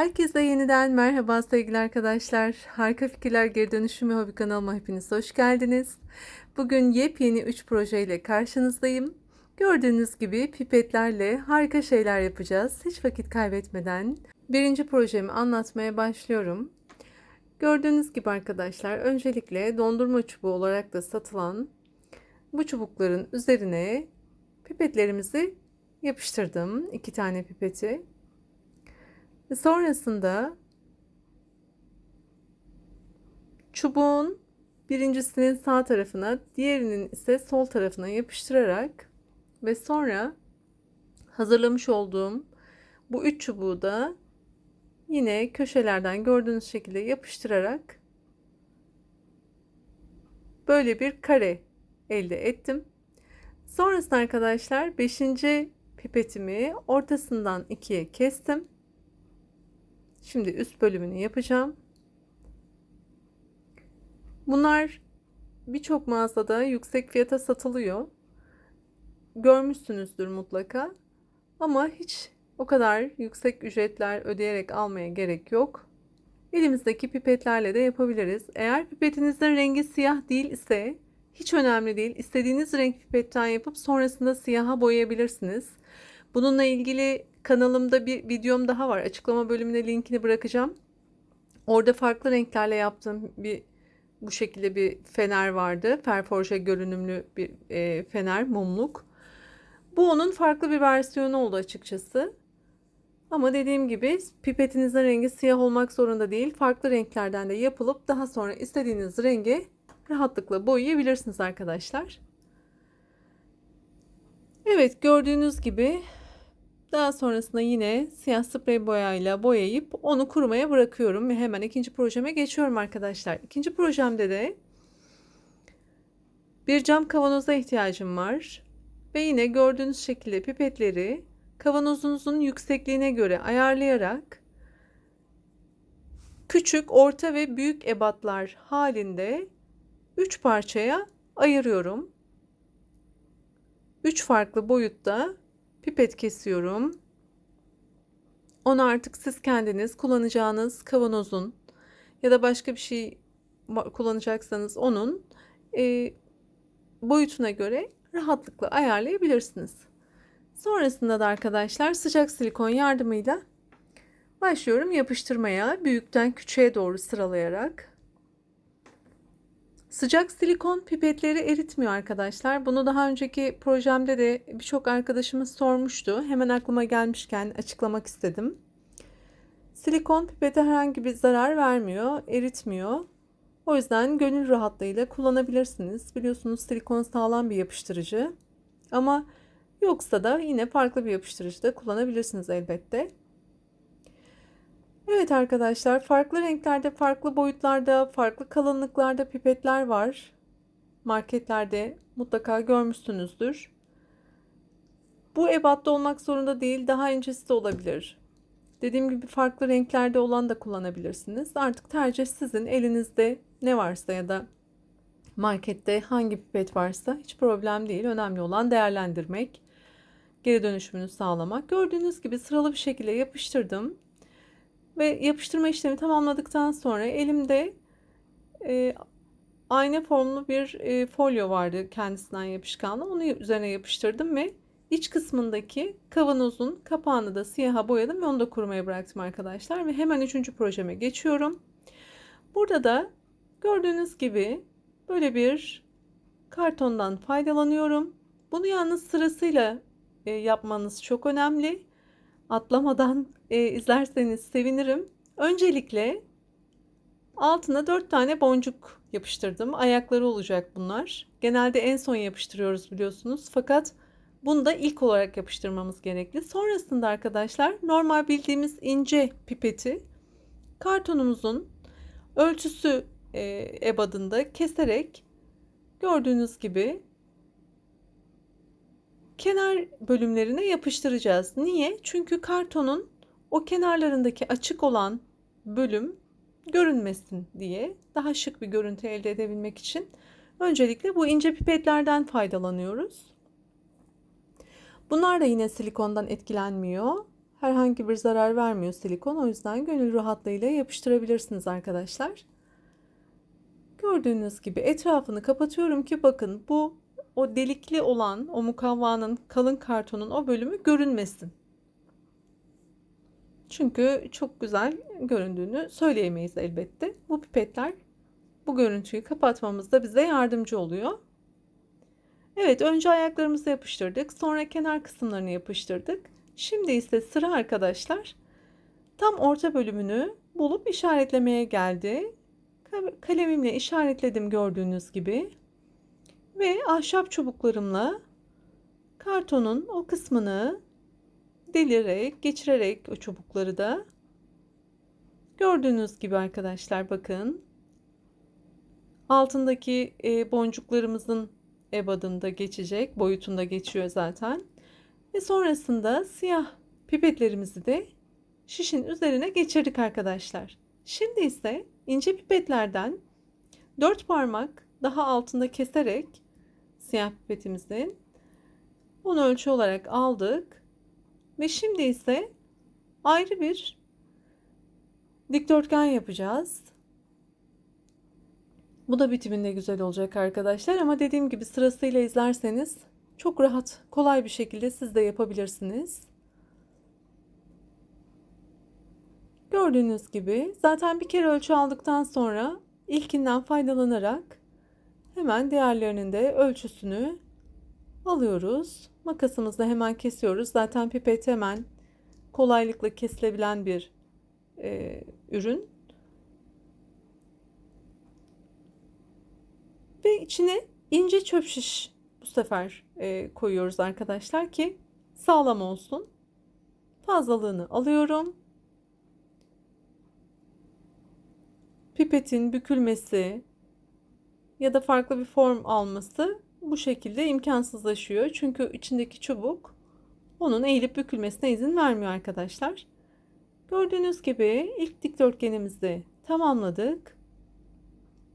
Herkese yeniden merhaba sevgili arkadaşlar. Harika Fikirler Geri Dönüşüm ve Hobi kanalıma hepiniz hoş geldiniz. Bugün yepyeni 3 projeyle karşınızdayım. Gördüğünüz gibi pipetlerle harika şeyler yapacağız. Hiç vakit kaybetmeden birinci projemi anlatmaya başlıyorum. Gördüğünüz gibi arkadaşlar öncelikle dondurma çubuğu olarak da satılan bu çubukların üzerine pipetlerimizi yapıştırdım. iki tane pipeti. Ve sonrasında çubuğun birincisinin sağ tarafına, diğerinin ise sol tarafına yapıştırarak ve sonra hazırlamış olduğum bu üç çubuğu da yine köşelerden gördüğünüz şekilde yapıştırarak böyle bir kare elde ettim. Sonrasında arkadaşlar 5. pipetimi ortasından ikiye kestim. Şimdi üst bölümünü yapacağım. Bunlar birçok mağazada yüksek fiyata satılıyor. Görmüşsünüzdür mutlaka. Ama hiç o kadar yüksek ücretler ödeyerek almaya gerek yok. Elimizdeki pipetlerle de yapabiliriz. Eğer pipetinizin rengi siyah değil ise hiç önemli değil. İstediğiniz renk pipetten yapıp sonrasında siyaha boyayabilirsiniz. Bununla ilgili kanalımda bir videom daha var. Açıklama bölümüne linkini bırakacağım. Orada farklı renklerle yaptığım bir bu şekilde bir fener vardı. Perforje görünümlü bir e, fener, mumluk. Bu onun farklı bir versiyonu oldu açıkçası. Ama dediğim gibi pipetinizin rengi siyah olmak zorunda değil. Farklı renklerden de yapılıp daha sonra istediğiniz rengi rahatlıkla boyayabilirsiniz arkadaşlar. Evet gördüğünüz gibi daha sonrasında yine siyah sprey boyayla boyayıp onu kurumaya bırakıyorum ve hemen ikinci projeme geçiyorum arkadaşlar. İkinci projemde de bir cam kavanoza ihtiyacım var. Ve yine gördüğünüz şekilde pipetleri kavanozunuzun yüksekliğine göre ayarlayarak küçük, orta ve büyük ebatlar halinde 3 parçaya ayırıyorum. 3 farklı boyutta pipet kesiyorum. Onu artık siz kendiniz kullanacağınız kavanozun ya da başka bir şey kullanacaksanız onun e, boyutuna göre rahatlıkla ayarlayabilirsiniz. Sonrasında da arkadaşlar sıcak silikon yardımıyla başlıyorum yapıştırmaya büyükten küçüğe doğru sıralayarak. Sıcak silikon pipetleri eritmiyor arkadaşlar. Bunu daha önceki projemde de birçok arkadaşımız sormuştu. Hemen aklıma gelmişken açıklamak istedim. Silikon pipete herhangi bir zarar vermiyor, eritmiyor. O yüzden gönül rahatlığıyla kullanabilirsiniz. Biliyorsunuz silikon sağlam bir yapıştırıcı. Ama yoksa da yine farklı bir yapıştırıcı da kullanabilirsiniz elbette. Evet arkadaşlar farklı renklerde, farklı boyutlarda, farklı kalınlıklarda pipetler var. Marketlerde mutlaka görmüşsünüzdür. Bu ebatta olmak zorunda değil, daha incesi de olabilir. Dediğim gibi farklı renklerde olan da kullanabilirsiniz. Artık tercih sizin elinizde ne varsa ya da markette hangi pipet varsa hiç problem değil. Önemli olan değerlendirmek, geri dönüşümünü sağlamak. Gördüğünüz gibi sıralı bir şekilde yapıştırdım. Ve yapıştırma işlemi tamamladıktan sonra elimde e, ayna formlu bir e, folyo vardı kendisinden yapışkanlı. Onu üzerine yapıştırdım ve iç kısmındaki kavanozun kapağını da siyaha boyadım ve onu da kurumaya bıraktım arkadaşlar. Ve hemen üçüncü projeme geçiyorum. Burada da gördüğünüz gibi böyle bir kartondan faydalanıyorum. Bunu yalnız sırasıyla e, yapmanız çok önemli atlamadan e, izlerseniz sevinirim. Öncelikle altına 4 tane boncuk yapıştırdım. Ayakları olacak bunlar. Genelde en son yapıştırıyoruz biliyorsunuz. Fakat bunu da ilk olarak yapıştırmamız gerekli. Sonrasında arkadaşlar normal bildiğimiz ince pipeti kartonumuzun ölçüsü e, ebadında keserek gördüğünüz gibi kenar bölümlerine yapıştıracağız. Niye? Çünkü kartonun o kenarlarındaki açık olan bölüm görünmesin diye daha şık bir görüntü elde edebilmek için öncelikle bu ince pipetlerden faydalanıyoruz. Bunlar da yine silikondan etkilenmiyor. Herhangi bir zarar vermiyor silikon. O yüzden gönül rahatlığıyla yapıştırabilirsiniz arkadaşlar. Gördüğünüz gibi etrafını kapatıyorum ki bakın bu o delikli olan o mukavvanın kalın kartonun o bölümü görünmesin. Çünkü çok güzel göründüğünü söyleyemeyiz elbette. Bu pipetler bu görüntüyü kapatmamızda bize yardımcı oluyor. Evet önce ayaklarımızı yapıştırdık. Sonra kenar kısımlarını yapıştırdık. Şimdi ise sıra arkadaşlar tam orta bölümünü bulup işaretlemeye geldi. Kalemimle işaretledim gördüğünüz gibi. Ve ahşap çubuklarımla kartonun o kısmını delirerek, geçirerek o çubukları da gördüğünüz gibi arkadaşlar bakın. Altındaki e, boncuklarımızın ebadında geçecek, boyutunda geçiyor zaten. Ve sonrasında siyah pipetlerimizi de şişin üzerine geçirdik arkadaşlar. Şimdi ise ince pipetlerden 4 parmak daha altında keserek siyah pipetimizin onu ölçü olarak aldık. Ve şimdi ise ayrı bir dikdörtgen yapacağız. Bu da bitiminde güzel olacak arkadaşlar ama dediğim gibi sırasıyla izlerseniz çok rahat, kolay bir şekilde siz de yapabilirsiniz. Gördüğünüz gibi zaten bir kere ölçü aldıktan sonra ilkinden faydalanarak hemen diğerlerinin de ölçüsünü alıyoruz. Makasımızla hemen kesiyoruz. Zaten pipet hemen kolaylıkla kesilebilen bir e, ürün. Ve içine ince çöp şiş bu sefer e, koyuyoruz arkadaşlar ki sağlam olsun. Fazlalığını alıyorum. Pipetin bükülmesi ya da farklı bir form alması bu şekilde imkansızlaşıyor. Çünkü içindeki çubuk onun eğilip bükülmesine izin vermiyor arkadaşlar. Gördüğünüz gibi ilk dikdörtgenimizi tamamladık.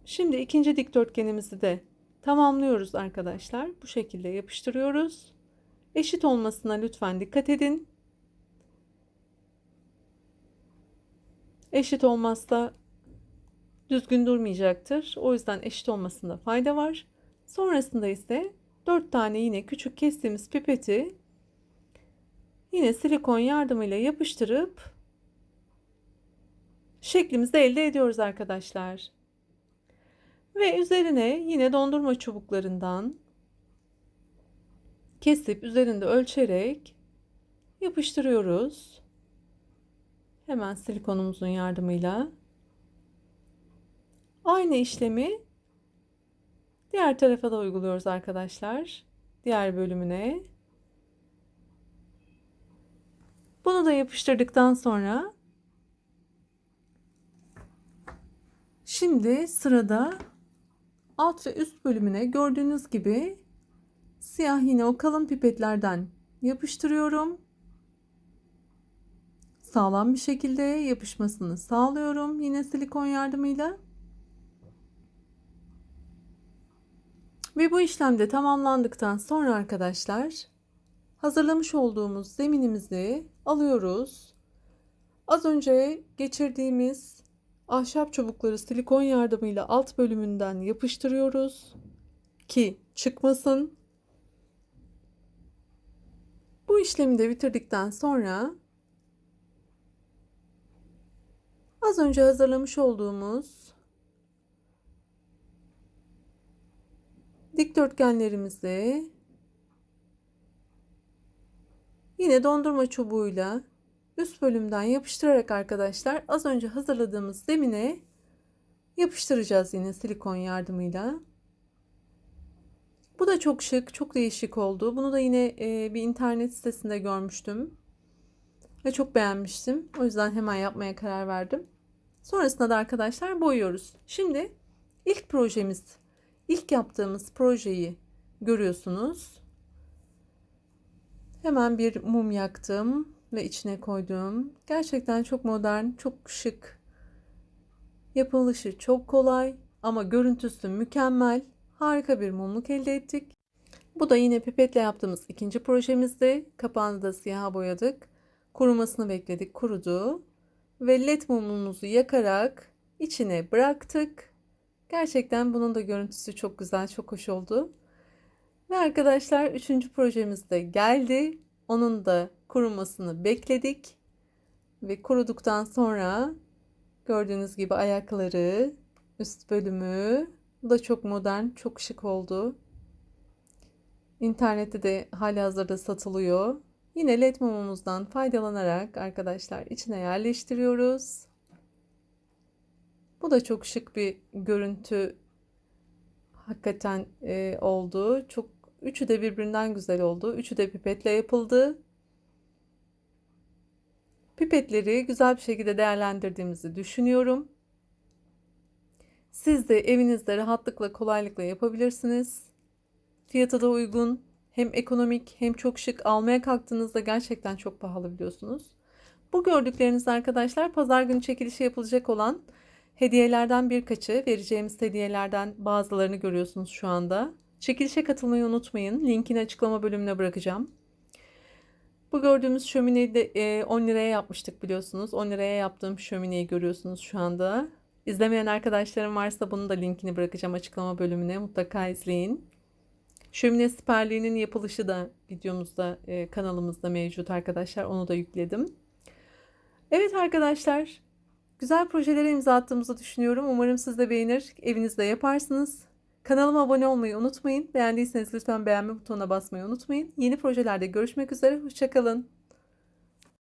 Şimdi ikinci dikdörtgenimizi de tamamlıyoruz arkadaşlar. Bu şekilde yapıştırıyoruz. Eşit olmasına lütfen dikkat edin. Eşit olmazsa düzgün durmayacaktır. O yüzden eşit olmasında fayda var. Sonrasında ise 4 tane yine küçük kestiğimiz pipeti yine silikon yardımıyla yapıştırıp şeklimizi elde ediyoruz arkadaşlar. Ve üzerine yine dondurma çubuklarından kesip üzerinde ölçerek yapıştırıyoruz. Hemen silikonumuzun yardımıyla. Aynı işlemi diğer tarafa da uyguluyoruz arkadaşlar. Diğer bölümüne. Bunu da yapıştırdıktan sonra şimdi sırada alt ve üst bölümüne gördüğünüz gibi siyah yine o kalın pipetlerden yapıştırıyorum. Sağlam bir şekilde yapışmasını sağlıyorum yine silikon yardımıyla. Ve bu işlemde tamamlandıktan sonra arkadaşlar hazırlamış olduğumuz zeminimizi alıyoruz. Az önce geçirdiğimiz ahşap çubukları silikon yardımıyla alt bölümünden yapıştırıyoruz ki çıkmasın. Bu işlemi de bitirdikten sonra az önce hazırlamış olduğumuz dikdörtgenlerimizi yine dondurma çubuğuyla üst bölümden yapıştırarak arkadaşlar az önce hazırladığımız zemine yapıştıracağız yine silikon yardımıyla. Bu da çok şık, çok değişik oldu. Bunu da yine e, bir internet sitesinde görmüştüm. Ve çok beğenmiştim. O yüzden hemen yapmaya karar verdim. Sonrasında da arkadaşlar boyuyoruz. Şimdi ilk projemiz, ilk yaptığımız projeyi görüyorsunuz. Hemen bir mum yaktım ve içine koydum. Gerçekten çok modern, çok şık. Yapılışı çok kolay ama görüntüsü mükemmel. Harika bir mumluk elde ettik. Bu da yine pipetle yaptığımız ikinci projemizdi. Kapağını da siyaha boyadık. Kurumasını bekledik, kurudu. Ve led mumumuzu yakarak içine bıraktık. Gerçekten bunun da görüntüsü çok güzel, çok hoş oldu. Ve arkadaşlar üçüncü projemiz de geldi. Onun da kurumasını bekledik. Ve kuruduktan sonra gördüğünüz gibi ayakları, üst bölümü bu da çok modern, çok şık oldu. İnternette de halihazırda satılıyor. Yine led mumumuzdan faydalanarak arkadaşlar içine yerleştiriyoruz. Bu da çok şık bir görüntü hakikaten e, oldu. Çok üçü de birbirinden güzel oldu. Üçü de pipetle yapıldı. Pipetleri güzel bir şekilde değerlendirdiğimizi düşünüyorum. Siz de evinizde rahatlıkla, kolaylıkla yapabilirsiniz. Fiyatı da uygun. Hem ekonomik hem çok şık. Almaya kalktığınızda gerçekten çok pahalı biliyorsunuz. Bu gördükleriniz arkadaşlar pazar günü çekilişi yapılacak olan hediyelerden birkaçı. Vereceğimiz hediyelerden bazılarını görüyorsunuz şu anda. Çekilişe katılmayı unutmayın. Linkini açıklama bölümüne bırakacağım. Bu gördüğümüz şömineyi de e, 10 liraya yapmıştık biliyorsunuz. 10 liraya yaptığım şömineyi görüyorsunuz şu anda. İzlemeyen arkadaşlarım varsa bunun da linkini bırakacağım açıklama bölümüne. Mutlaka izleyin. Şömine siperliğinin yapılışı da videomuzda e, kanalımızda mevcut arkadaşlar. Onu da yükledim. Evet arkadaşlar. Güzel projelere imza attığımızı düşünüyorum. Umarım siz de beğenir. Evinizde yaparsınız. Kanalıma abone olmayı unutmayın. Beğendiyseniz lütfen beğenme butonuna basmayı unutmayın. Yeni projelerde görüşmek üzere. Hoşçakalın.